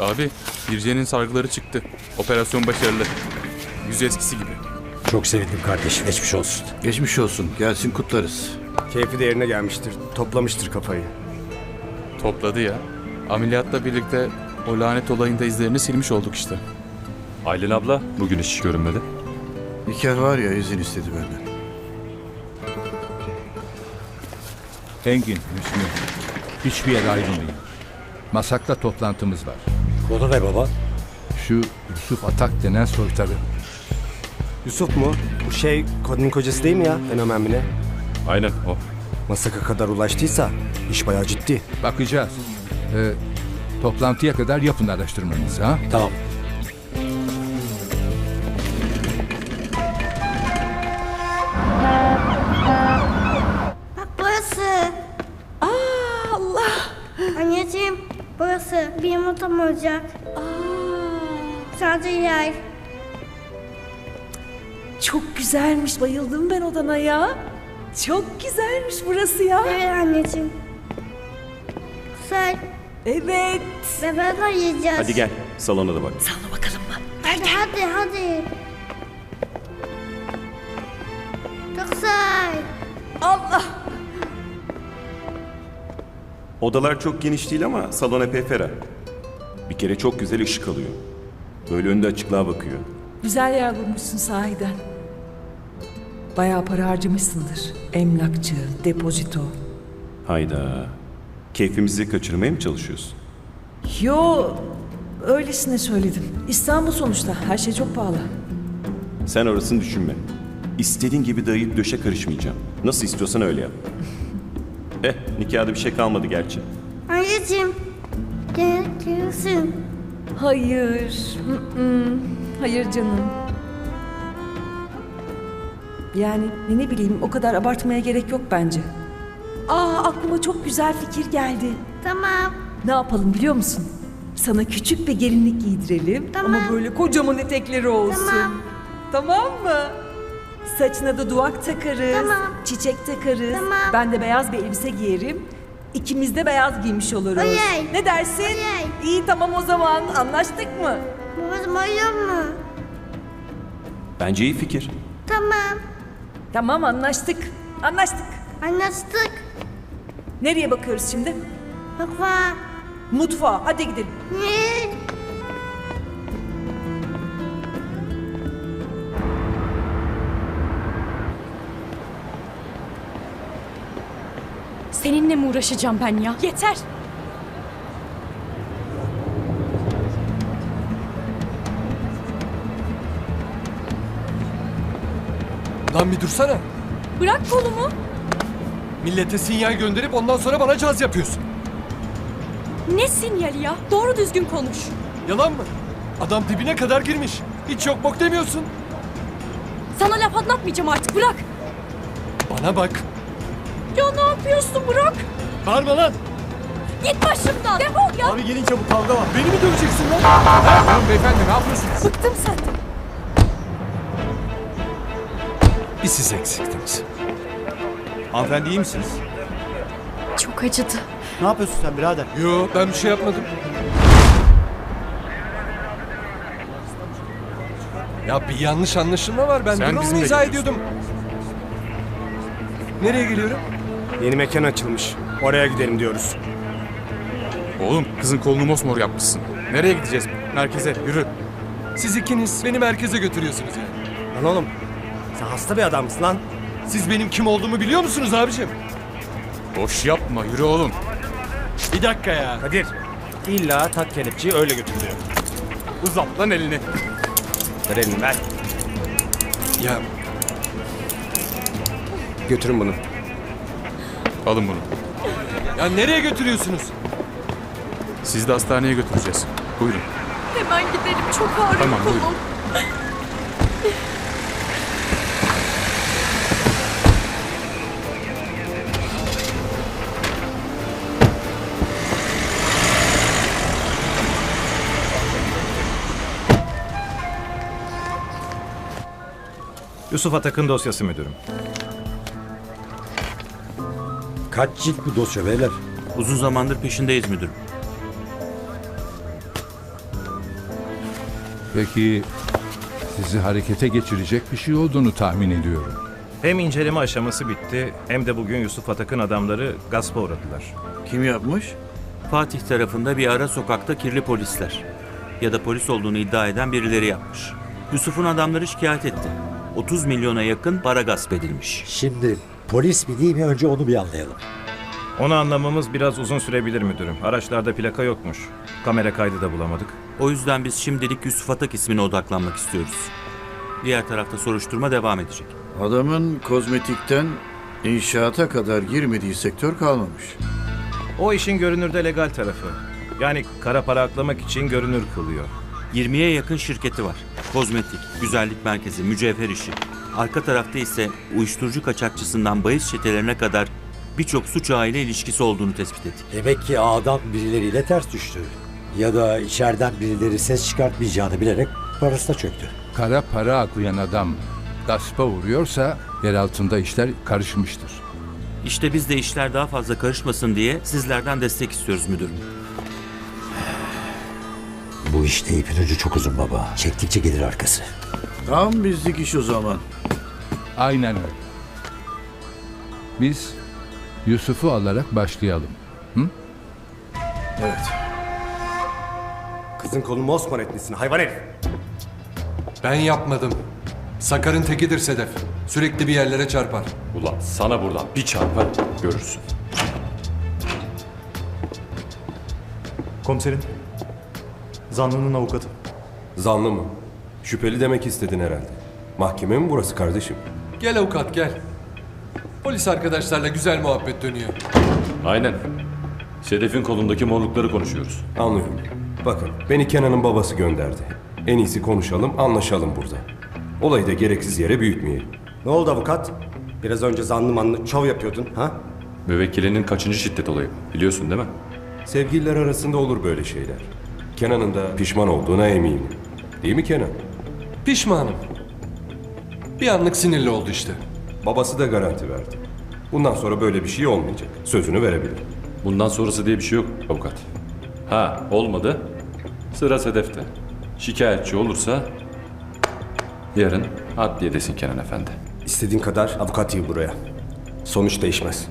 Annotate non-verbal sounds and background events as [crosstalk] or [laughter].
Abi, Birce'nin sargıları çıktı. Operasyon başarılı. Yüz eskisi gibi. Çok sevindim kardeşim. Geçmiş olsun. Geçmiş olsun. Gelsin kutlarız. Keyfi de yerine gelmiştir. Toplamıştır kafayı. Topladı ya. Ameliyatla birlikte o lanet olayında izlerini silmiş olduk işte. Aylin abla bugün hiç görünmedi. Nikah var ya izin istedi benden. Engin, Hüsnü. Hiçbir yere ayrılmayın. Masakla toplantımız var. O da ne baba? Şu Yusuf Atak denen soytarı. Yusuf mu? Bu şey Kodin'in kocası değil mi ya? Fenomen mi ne? Aynen o. Masaka kadar ulaştıysa iş bayağı ciddi. Bakacağız. Ee, toplantıya kadar yapın araştırmanızı ha. Tamam. Odam olacak. Sadece yer. Çok güzelmiş. Bayıldım ben odana ya. Çok güzelmiş burası ya. Evet anneciğim. Güzel. Evet. Beraber yiyeceğiz. Hadi gel salona da bak. Salla bakalım mı? Hadi hadi hadi. Çok güzel. Allah. Odalar çok geniş değil ama salon epey ferah. Bir kere çok güzel ışık alıyor. Böyle önde açıklığa bakıyor. Güzel yer bulmuşsun sahiden. Bayağı para harcamışsındır. Emlakçı, depozito. Hayda. Keyfimizi kaçırmaya mı çalışıyorsun? Yo, öylesine söyledim. İstanbul sonuçta. Her şey çok pahalı. Sen orasını düşünme. İstediğin gibi dayayıp döşe karışmayacağım. Nasıl istiyorsan öyle yap. [laughs] Eh nikahda bir şey kalmadı gerçi. Anneciğim. Gelirsin. Hayır. mm-mm. Hayır canım. Yani ne bileyim o kadar abartmaya gerek yok bence. Aa aklıma çok güzel fikir geldi. Tamam. Ne yapalım biliyor musun? Sana küçük bir gelinlik giydirelim Tamam. ama böyle kocaman etekleri olsun. Tamam. Tamam mı? Saçına da duvak takarız. Tamam. Çiçek takarız. Tamam. Ben de beyaz bir elbise giyerim. İkimiz de beyaz giymiş oluruz. Oley. Ne dersin? Oley. İyi tamam o zaman. Anlaştık mı? Burası mayın mu? Bence iyi fikir. Tamam. Tamam anlaştık. Anlaştık. Anlaştık. Nereye bakıyoruz şimdi? Var. Mutfağa. Hadi gidelim. Ne? Seninle mi uğraşacağım ben ya? Yeter. Lan bir dursana. Bırak kolumu. Millete sinyal gönderip ondan sonra bana caz yapıyorsun. Ne sinyali ya? Doğru düzgün konuş. Yalan mı? Adam dibine kadar girmiş. Hiç yok bok demiyorsun. Sana laf anlatmayacağım artık. Bırak. Bana bak. Ya ne yapıyorsun? Bırak. Bağırma lan. Git başımdan. Defol ya. Abi gelin çabuk kavga var. Beni mi döveceksin lan? Durun beyefendi ne yapıyorsunuz? Bıktım senden. Bir siz eksiktiniz. Hanımefendi iyi misiniz? Çok acıdı. Ne yapıyorsun sen birader? Yo ben bir şey yapmadım. Ya bir yanlış anlaşılma var. Ben Sen durumu bizimle izah ediyordum. Nereye geliyorum? Yeni mekan açılmış. Oraya gidelim diyoruz. Oğlum kızın kolunu mosmor yapmışsın. Nereye gideceğiz? Merkeze yürü. Siz ikiniz beni merkeze götürüyorsunuz yani. Lan oğlum. Sen hasta bir adamsın lan. Siz benim kim olduğumu biliyor musunuz abicim? Boş yapma yürü oğlum. Bir dakika ya. Kadir. İlla tak kelepçeyi öyle götür diyor. Uzat lan elini. Ver elini ver. Ya Götürün bunu. Alın bunu. ya nereye götürüyorsunuz? Sizi de hastaneye götüreceğiz. Buyurun. Hemen gidelim. Çok ağrıyor Tamam, buyurun. kolum. Yusuf Atak'ın dosyası müdürüm. Kaç cilt bu dosya beyler? Uzun zamandır peşindeyiz müdürüm. Peki sizi harekete geçirecek bir şey olduğunu tahmin ediyorum. Hem inceleme aşaması bitti hem de bugün Yusuf Atak'ın adamları gaspa uğradılar. Kim yapmış? Fatih tarafında bir ara sokakta kirli polisler. Ya da polis olduğunu iddia eden birileri yapmış. Yusuf'un adamları şikayet etti. 30 milyona yakın para gasp edilmiş. Şimdi polis mi değil mi önce onu bir anlayalım. Onu anlamamız biraz uzun sürebilir müdürüm. Araçlarda plaka yokmuş. Kamera kaydı da bulamadık. O yüzden biz şimdilik Yusuf Atak ismine odaklanmak istiyoruz. Diğer tarafta soruşturma devam edecek. Adamın kozmetikten inşaata kadar girmediği sektör kalmamış. O işin görünürde legal tarafı. Yani kara para aklamak için görünür kılıyor. 20'ye yakın şirketi var. Kozmetik, güzellik merkezi, mücevher işi. Arka tarafta ise uyuşturucu kaçakçısından bahis çetelerine kadar birçok suç ağıyla ilişkisi olduğunu tespit ettik. Demek ki ağdan birileriyle ters düştü. Ya da içeriden birileri ses çıkartmayacağını bilerek parasına çöktü. Kara para aklayan adam gaspa uğruyorsa yer altında işler karışmıştır. İşte biz de işler daha fazla karışmasın diye sizlerden destek istiyoruz müdürüm. Bu işte ipin ucu çok uzun baba. Çektikçe gelir arkası. Tam bizlik iş o zaman. Aynen öyle. Biz Yusuf'u alarak başlayalım. Evet. Kızın kolunu mosmor etmişsin hayvan herif. Ben yapmadım. Sakar'ın tekidir Sedef. Sürekli bir yerlere çarpar. Ulan sana buradan bir çarpar görürsün. Komiserim. Zanlının avukatı. Zanlı mı? Şüpheli demek istedin herhalde. Mahkeme mi burası kardeşim? Gel avukat gel. Polis arkadaşlarla güzel muhabbet dönüyor. Aynen. Sedef'in kolundaki morlukları konuşuyoruz. Anlıyorum. Bakın beni Kenan'ın babası gönderdi. En iyisi konuşalım, anlaşalım burada. Olayı da gereksiz yere büyütmeyelim. Ne oldu avukat? Biraz önce zanlı manlı şov yapıyordun ha? Müvekkilinin kaçıncı şiddet olayı biliyorsun değil mi? Sevgililer arasında olur böyle şeyler. Kenan'ın da pişman olduğuna eminim. Değil mi Kenan? Pişmanım. Bir anlık sinirli oldu işte. Babası da garanti verdi. Bundan sonra böyle bir şey olmayacak. Sözünü verebilir. Bundan sonrası diye bir şey yok avukat. Ha olmadı. Sıra Sedef'te. Şikayetçi olursa yarın adliyedesin Kenan Efendi. İstediğin kadar avukat yığ buraya. Sonuç değişmez.